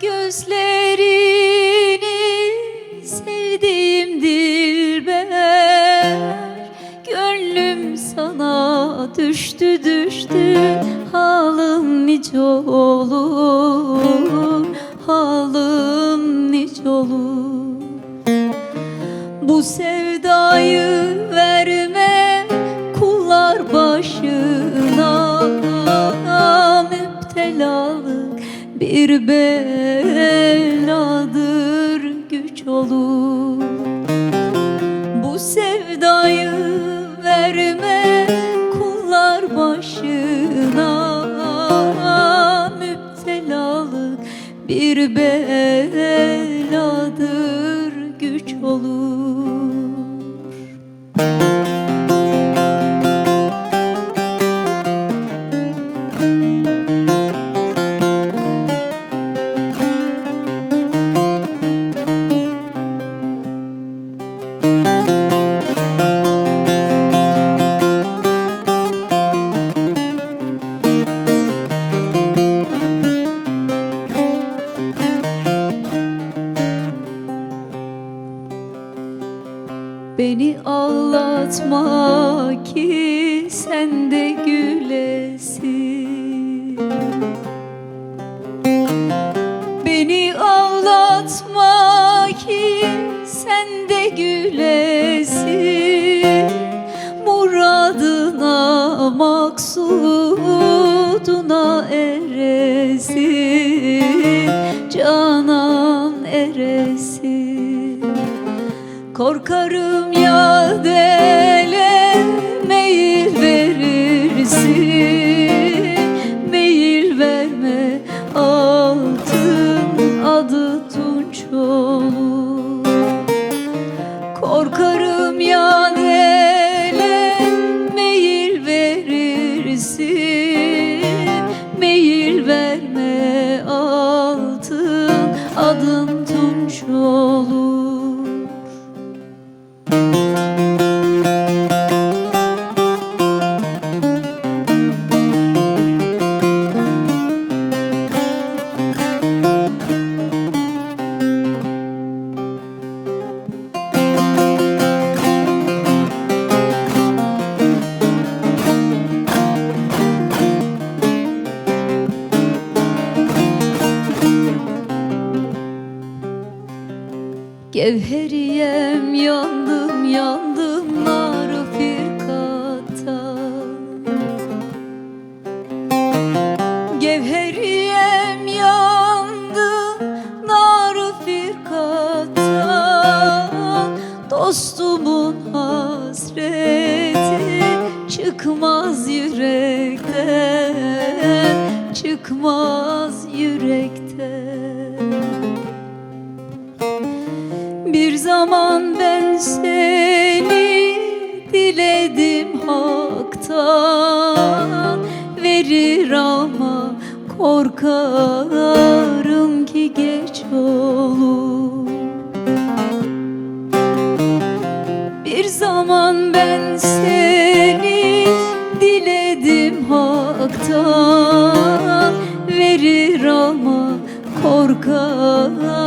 gözlerini sevdiğim dilber Gönlüm sana düştü düştü Halım nice olur Halım nice olur. Bu sevdayı bir beladır güç olur. Bu sevdayı verme kullar başına. Müptelalık bir beladır güç olur Beni ağlatma ki sen de gülesin. Beni ağlatma ki sen de gülesin. Muradına maksuduna eresin. Canan eresin. Korkarım See. Gevheriyem yandım yandım nar firkata Gevheriyem yandım nar firkata Dostumun hasreti çıkmaz yürekten Çıkmaz yürekten zaman ben seni diledim haktan. Verir ama korkarım ki geç olur. Bir zaman ben seni diledim haktan. Verir ama korkarım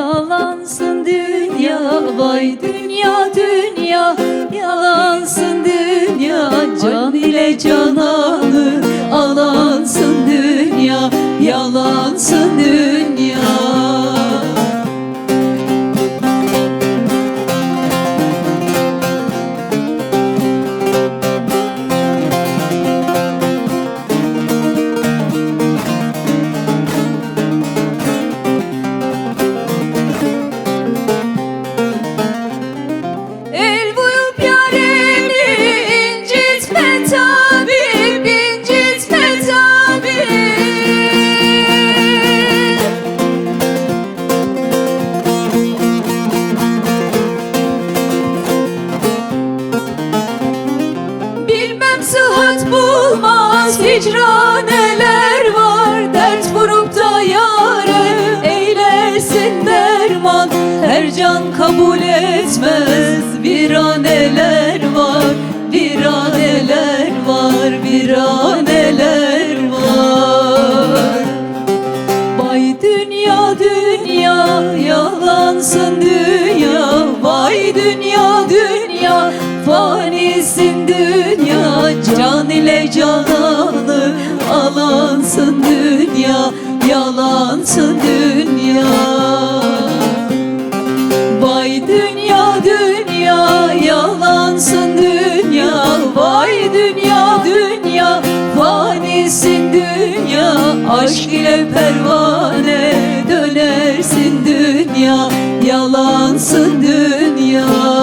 yalansın dünya Vay dünya dünya. Yalansın dünya Can ile cananı. Alansın dünya Yalansın dünya bulmaz hicran neler var Dert vurup da yâre eylesin derman. Her can kabul et bitmez Viraneler var Viraneler var Viraneler var. Vay dünya dünya yalansın dünya. Vay dünya dünya fanisin dünya. Can ile cananı Yalansın dünya. Vay dünya dünya yalansın dünya. Vay dünya dünya fanisin dünya. Aşk ile pervane dönersin dünya. Yalansın dünya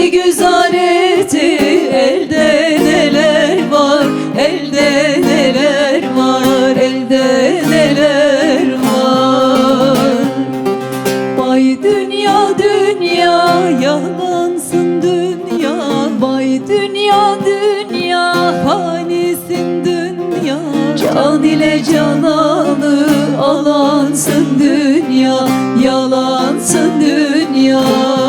Geçti güzel etti elde neler var? Elde neler var? Elde neler var? Vay dünya dünya yalansın dünya. Vay dünya dünya fanisin dünya. Can ile cananı alansın dünya Yalansın dünya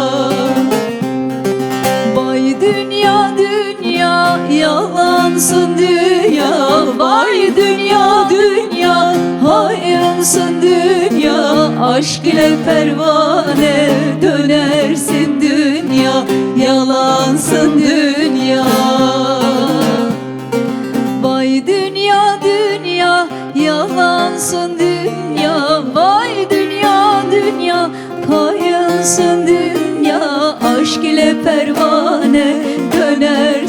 yalansın dünya Vay dünya dünya. Hayansın dünya Aşk ile pervane dönersin dünya. Yalansın dünya. Vay dünya dünya yalansın dünya. Vay dünya dünya hayansın dünya. Aşk ile pervane döner